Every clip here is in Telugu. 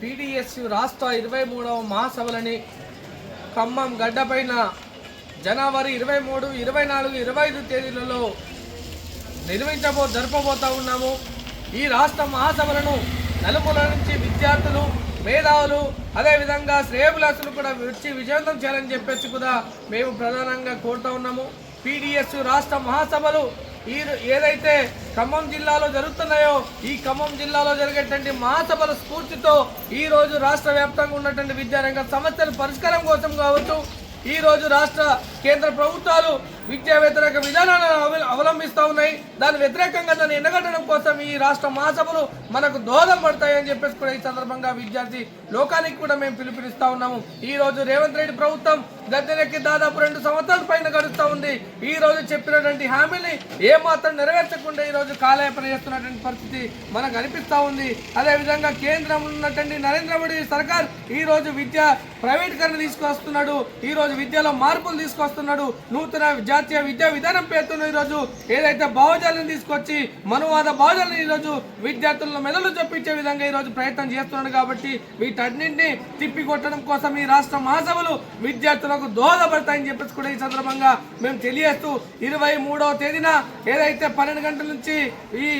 పీడిఎస్యు రాష్ట్ర ఇరవై మూడవ మహాసభలని ఖమ్మం గడ్డపైన జనవరి ఇరవై మూడు ఇరవై నాలుగు ఇరవై ఐదు తేదీలలో నిర్వహించబో జరపబోతా ఉన్నాము. ఈ రాష్ట్ర మహాసభలను నలుపుల నుంచి విద్యార్థులు మేధావులు అదేవిధంగా శ్రేయభిలాసులు కూడా వచ్చి విజయవంతం చేయాలని చెప్పేసి కూడా మేము ప్రధానంగా కోరుతా ఉన్నాము. పీడిఎస్ రాష్ట్ర మహాసభలు ఈ ఏదైతే ఖమ్మం జిల్లాలో జరుగుతున్నాయో ఈ ఖమ్మం జిల్లాలో జరిగేటువంటి మహాసభల స్ఫూర్తితో ఈరోజు రాష్ట్ర వ్యాప్తంగా ఉన్నటువంటి విద్యారంగ సమస్యల పరిష్కారం కోసం కావచ్చు. ఈరోజు రాష్ట్ర కేంద్ర ప్రభుత్వాలు విద్యా వ్యతిరేక విధానాలను అవ- అవలంబిస్తూ ఉన్నాయి. దాని వ్యతిరేకంగా దాన్ని ఎండగట్టడం కోసం ఈ రాష్ట్ర మహాసభలు మనకు దోహదం పడతాయని చెప్పేసి కూడా ఈ సందర్భంగా విద్యార్థి లోకానికి కూడా మేము పిలుపునిస్తా ఉన్నాము. ఈ రోజు రేవంత్ రెడ్డి ప్రభుత్వం గద్దెనెక్కి దాదాపు రెండు సంవత్సరాల పైన గడుస్తూ ఉంది. ఈ రోజు చెప్పినటువంటి హామీని ఏమాత్రం నెరవేర్చకుండా ఈ రోజు కాలయాపన చేస్తున్నటువంటి పరిస్థితి మనకు అనిపిస్తూ ఉంది. అదే విధంగా కేంద్రంలో ఉన్నటువంటి నరేంద్ర మోడీ సర్కార్ ఈ రోజు విద్య ప్రైవేటీకరణ తీసుకొస్తున్నాడు. ఈ రోజు విద్యలో మార్పులు తీసుకొస్తున్నాడు. నూతన జాతీయ విద్యా విధానం పేరుతో ఈ రోజు ఏదైతే భావజాలను తీసుకొచ్చి మనువాద భావజాలను ఈ రోజు విద్యార్థులను మెదలు చొప్పించే విధంగా ఈరోజు ప్రయత్నం చేస్తున్నాడు కాబట్టి వీటన్నింటినీ తిప్పికొట్టడం కోసం ఈ రాష్ట్ర మహాసభలు విద్యార్థులకు దోహదపడతాయని చెప్పేసి కూడా ఈ సందర్భంగా మేము తెలియజేస్తూ ఇరవై తేదీన ఏదైతే పన్నెండు గంటల నుంచి ఈ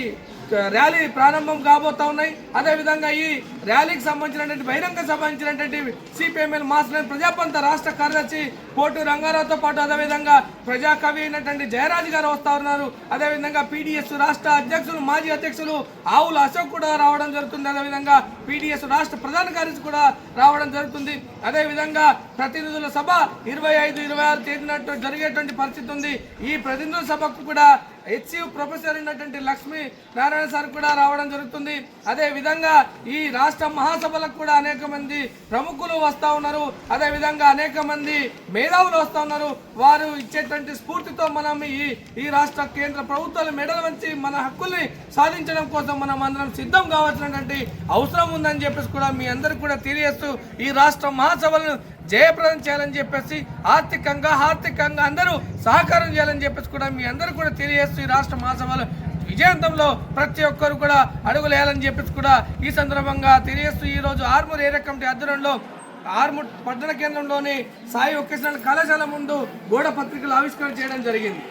ర్యాలీ ప్రారంభం కాబోతా ఉన్నాయి. అదేవిధంగా ఈ ర్యాలీకి సంబంధించినటువంటి బహిరంగ సంబంధించినటువంటి సిపిఎంఎల్ మాస్టర్ ప్రజాపంత రాష్ట్ర కార్యదర్శి పోటు రంగారావుతో పాటు అదేవిధంగా ప్రజాకవి అయినటువంటి జయరాజ్ గారు వస్తా ఉన్నారు. అదేవిధంగా పీడిఎస్ రాష్ట్ర అధ్యక్షులు మాజీ అధ్యక్షులు ఆవుల అశోక్ కూడా రావడం జరుగుతుంది. అదేవిధంగా పీడిఎస్ రాష్ట్ర ప్రధాన కార్యదర్శి కూడా రావడం జరుగుతుంది. అదేవిధంగా ప్రతినిధుల సభ ఇరవై ఐదు ఇరవై ఆరు తేదీన జరిగేటువంటి పరిస్థితి ఉంది. ఈ ప్రతినిధుల సభకు కూడా హెచ్యు ప్రొఫెసర్ అయినటువంటి లక్ష్మీ నారాయణ సార్ కూడా రావడం జరుగుతుంది. అదే విధంగా ఈ రాష్ట్ర మహాసభలకు కూడా అనేక మంది ప్రముఖులు వస్తూ ఉన్నారు. అదే విధంగా అనేక మంది మేధావులు వస్తూ ఉన్నారు. వారు ఇచ్చేటువంటి స్ఫూర్తితో మనం ఈ ఈ రాష్ట్ర కేంద్ర ప్రభుత్వాలు మెడల వంచి మన హక్కుల్ని సాధించడం కోసం మనం అందరం సిద్ధం కావాల్సినటువంటి అవసరం ఉందని చెప్పేసి కూడా మీ అందరికి కూడా తెలియజేస్తూ ఈ రాష్ట్ర మహాసభలను జయప్రదం చేయాలని చెప్పేసి ఆర్థికంగా ఆర్థికంగా అందరూ సహకారం చేయాలని చెప్పేసి కూడా మీ అందరూ కూడా తెలియజేస్తూ ఈ రాష్ట్ర మహాసభలు విజయవంతంలో ప్రతి ఒక్కరు కూడా అడుగులేయాలని చెప్పేసి కూడా ఈ సందర్భంగా తెలియజేస్తూ ఈ రోజు ఆర్మూర్ ఏరియా కమిటీ ఆధ్వర్యంలో ఆర్మూర్ పట్టణ కేంద్రంలోని సాయి ఒకేషనల్ కళాశాల ముందు గోడ పత్రికలు ఆవిష్కరణ చేయడం జరిగింది.